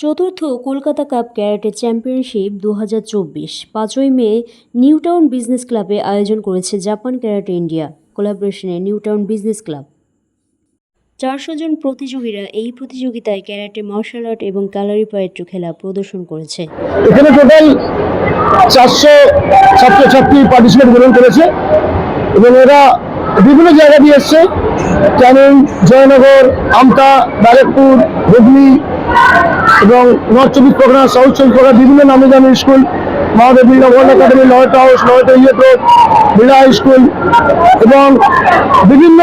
চতুর্থ Kolkata cup karate championship দু হাজার চব্বিশ। পাঁচই মে নিউটাউন বিজনেস ক্লাবে আয়োজন করেছে জাপান ক্যারাটে ইন্ডিয়া কোলাবোরেশনে নিউটাউন বিজনেস ক্লাব। চারশো জন প্রতিযোগীরা এই প্রতিযোগিতায় ক্যারাটে মার্শাল আর্ট এবং ক্যালারি পায়েট্রু খেলা প্রদর্শন করেছে। এখানে টোটাল চারশো ছাত্রছাত্রী পার্টিসিপেট গ্রহণ করেছে এবং এরা বিভিন্ন জায়গা দিয়ে এসছে। ক্যানিং, জয়নগর, আমতা, ব্যারেকপুর, হুগলি এবং নর্থ চব্বিশ পরগনা, সাউথ চব্বিশ পরগনা, বিভিন্ন নামে দামি school, Mahadevi Nagar academy, Loreto house, Loreto ইয়ে রোড বিড়া স্কুল এবং বিভিন্ন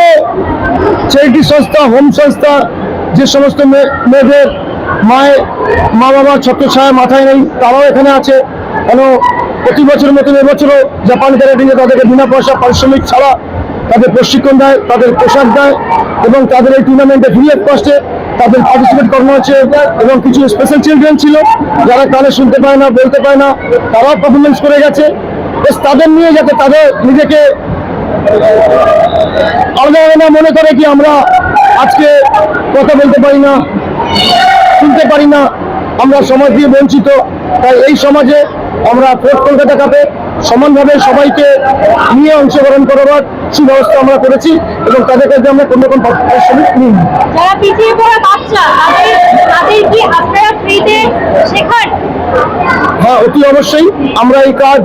চ্যারিটি সংস্থা হোম সংস্থা, যে সমস্ত মেয়ে- মেয়েদের মায়ের মা বাবা ছায়া মাথায় নেই, তারাও এখানে আছে। কেন প্রতি বছরের মতন এবছরও জাপান ক্যারাটিংয়ে তাদেরকে বিনা পয়সা পারিশ্রমিক ছাড়া তাদের প্রশিক্ষণ দেয়, তাদের পোশাক দেয় এবং তাদের এই টুর্নামেন্টে ফ্রি অফ কস্টে তাদের পার্টিসিপেট করানো হচ্ছে এবং কিছু স্পেশাল চিলড্রেন ছিল যারা কানে শুনতে পায় না, বলতে পায় না, তারাও পারফরমেন্স করে গেছে। তাদের নিয়ে যাতে তাদের নিজেকে আলাদা আলাদা মনে করে কি আমরা আজকে কথা বলতে পারি না, শুনতে পারি না, আমরা সমাজ দিয়ে বঞ্চিত। তাই এই সমাজে আমরা ফোর্থ কলকাতা কাপে সমানভাবে সবাইকে নিয়ে অংশগ্রহণ করাবার সুব্যবস্থা আমরা করেছি এবং তাদের কাছে আমরা কোনো রকম পারিশ্রমিক নিই না। যারা পিছিয়ে পড়া বাচ্চা তাদের তাদের কি আপনারা ফ্রিতে শেখান? হ্যাঁ অতি অবশ্যই। আমরা এই কাজ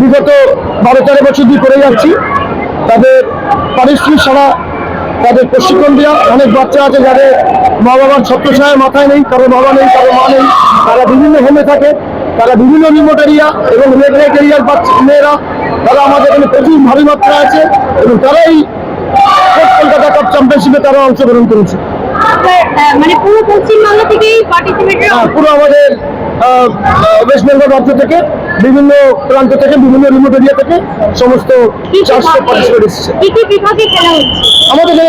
বিগত বারো তেরো বছর দিয়ে করে যাচ্ছি। তাদের পারিশ্রমিক ছাড়া তাদের প্রশিক্ষণ দেওয়া অনেক বাচ্চা আছে যাদের মা বাবার ছত্র মাথায় নেই কারও বাবা নেই কারও মা নেই তারা বিভিন্ন হোমে থাকে। তারা বিভিন্ন রিমোট এরিয়া এবং রেড লাইট এরিয়ার বাচ্চা মেয়েরা, তারা আমাদের এখানে প্রচুর ভারী মাত্রা আছে এবং তারাই কলকাতা কাপ চ্যাম্পিয়নশিপে তারা অংশগ্রহণ করেছে। মানে পুরো পশ্চিমবাংলা থেকেই পার্টিসিপেটরা হ্যাঁ, পুরো আমাদের ওয়েস্ট বেঙ্গল রাজ্য থেকে বিভিন্ন প্রান্ত থেকে বিভিন্ন রিমোট এরিয়া থেকে সমস্ত চারশো পার্টিসিপেট এসেছে। আমাদের এখানে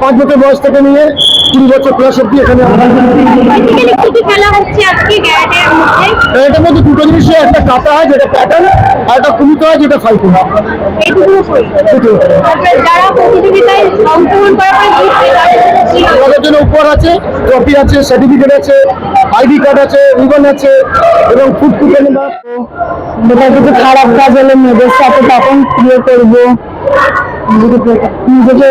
পাঁচ বছর বয়স থেকে নিয়ে কুড়ি বছর প্লাস অব্দি এখানে আমরা বেসিক্যালি কি কি খেলা হচ্ছে আজকে এটার মধ্যে? দুটো জিনিসে একটা কাটা হয় যেটা প্যাটার্ন আর একটা কুমিতে হয় যেটা এইটুকু দুটো যারা প্রতিযোগিতায় অংশগ্রহণ করার পরে জন্য জন্য উপহার আছে ট্রফি আছে সার্টিফিকেট আছে আইডি কার্ড আছে রিবন আছে এবং ফুড কুপন এটা কিছু খারাপ কাজ হলে মেয়েদের সাথে তখন ইয়ে করব। নিজেকে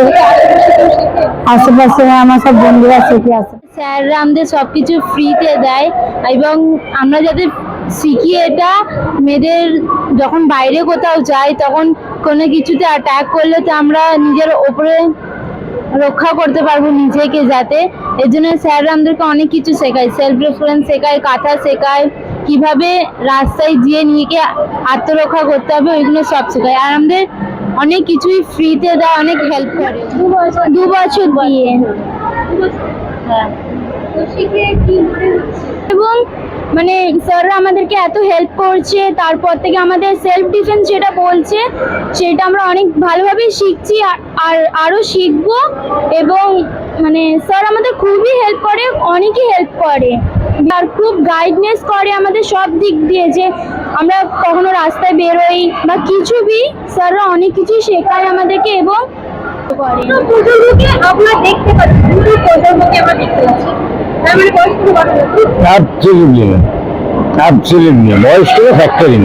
আশেপাশে আমার সব বন্ধুরা শিখে আসে স্যাররা আমাদের সব কিছু ফ্রিতে দেয় এবং আমরা যাতে শিখি এটা মেয়েদের যখন বাইরে কোথাও যাই তখন কোনো কিছুতে অ্যাটাক করলে তো আমরা নিজের ওপরে রক্ষা করতে পারব নিজেকে যাতে। এর জন্য স্যাররা আমাদেরকে অনেক কিছু শেখায়। সেলফ রেফারেন্স শেখায় কাঁথা শেখায় কীভাবে রাস্তায় গিয়ে নিজেকে আত্মরক্ষা করতে হবে ওইগুলো সব শেখায়। আর আমাদের অনেক কিছুই ফ্রিতে দেয় অনেক হেল্প করে। দু বছর দিয়ে। হ্যাঁ। এবং মানে স্যাররা আমাদেরকে এত হেল্প করছে, তারপর থেকে আমাদের সেলফ ডিফেন্স যেটা বলছে, সেটা আমরা অনেক ভালোভাবে শিখছি, আর- আর আরও শিখব এবং মানে স্যার আমাদের খুবই হেল্প করে, অনেকই হেল্প করে। আর খুব গাইডনেস করে আমাদের সব দিক দিয়ে যে আমরা কখনো রাস্তায় বেরোই বা কিছু বি, স্যাররা অনেক কিছুই শেখায় আমাদেরকে এবং করে। আমরা দেখতে পাচ্ছি আমরা দেখতে পাচ্ছি। অ্যাবসলিউটলি না। অ্যাবসলিউটলি বয়স ফ্যাক্টরি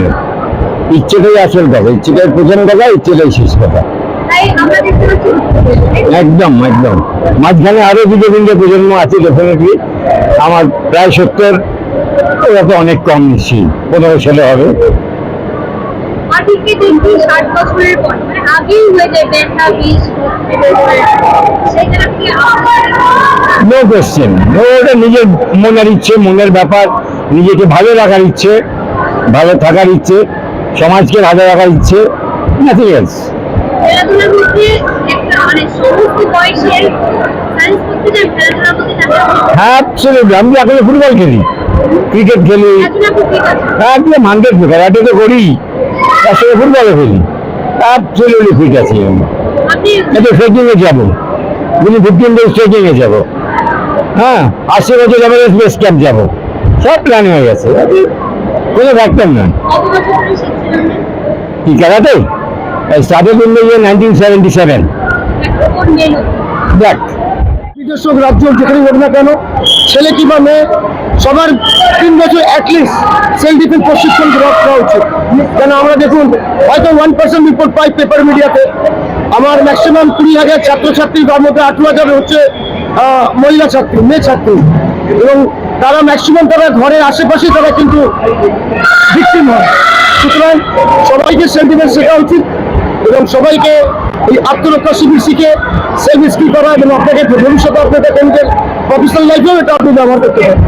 ইচ্ছেটাই আসল কথা ইচ্ছেটাই কথা ইচ্ছেটাই শেষ কথা। একদম একদম। মাঝখানে আরও দুটো তিনটে প্রজন্ম আছে ডেফিনেটলি আমার প্রায় সত্তর ওরা তো অনেক কম নিশ্চয়ই। পনেরো ছেলে হবে। আজকে দেখছি ষাট বছরের পর। মানে আগেই হয়ে যায় ব্যান্ডা বিষ সেখানে কি নো কোয়েশ্চেন ওটা নিজের মনের ইচ্ছে মনের ব্যাপার। নিজেকে ভালো রাখার ইচ্ছে ভালো থাকার ইচ্ছে সমাজকে ভালো রাখার ইচ্ছে নাথিং এলস খেলাধুলার মধ্যে একটা মানে সমস্ত বয়সের হ্যাঁ. আমি এখন ফুটবল খেলি। ক্রিকেট খেলি। আছে। হান্ড্রেড ক্যারাটে তো করি। তার সঙ্গে ফুটবলও খেলি অ্যাবসলিউটলি ফিট আছি। আমি আপনি এটা ট্রেকিংয়ে যাব। দিনে ফিফটিন ডেজ ট্রেকিংয়ে যাব। হ্যাঁ আশি বছর এভারেজ বেস ক্যাম্প যাব। সব প্ল্যান হয়ে গেছে। কোনো ফ্যাক্টর না কি karate started in the year nineteen seventy seven দেখ। বিদেশক রাজ্য যেখানে হোক না কেন ছেলে কিংবা মেয়ে সবার তিন বছর অ্যাটলিস্ট সেলফ ডিফেন্স প্রশিক্ষণ গ্রহণ করা উচিত। কেন আমরা দেখুন, হয়তো ওয়ান পার্সেন্ট রিপোর্ট পাই পেপার মিডিয়াতে আমার ম্যাক্সিমাম কুড়ি হাজার ছাত্রছাত্রী তার মধ্যে আঠেরো হাজার হচ্ছে মহিলা ছাত্রী, মেয়ে ছাত্রী। এবং তারা ম্যাক্সিমাম তারা ঘরের আশেপাশে তারা কিন্তু ভিক্টিম হয়। সুতরাং সবাইকে ডিফেন্স শেখা উচিত এবং সবাইকে এই আত্মরক্ষা শিবির শিখে সেলফ স্কিল করা এবং আপনাকে ভবিষ্যতে আপনাদের প্রফেশনাল লাইফেও এটা আপনি ব্যবহার করতে পারেন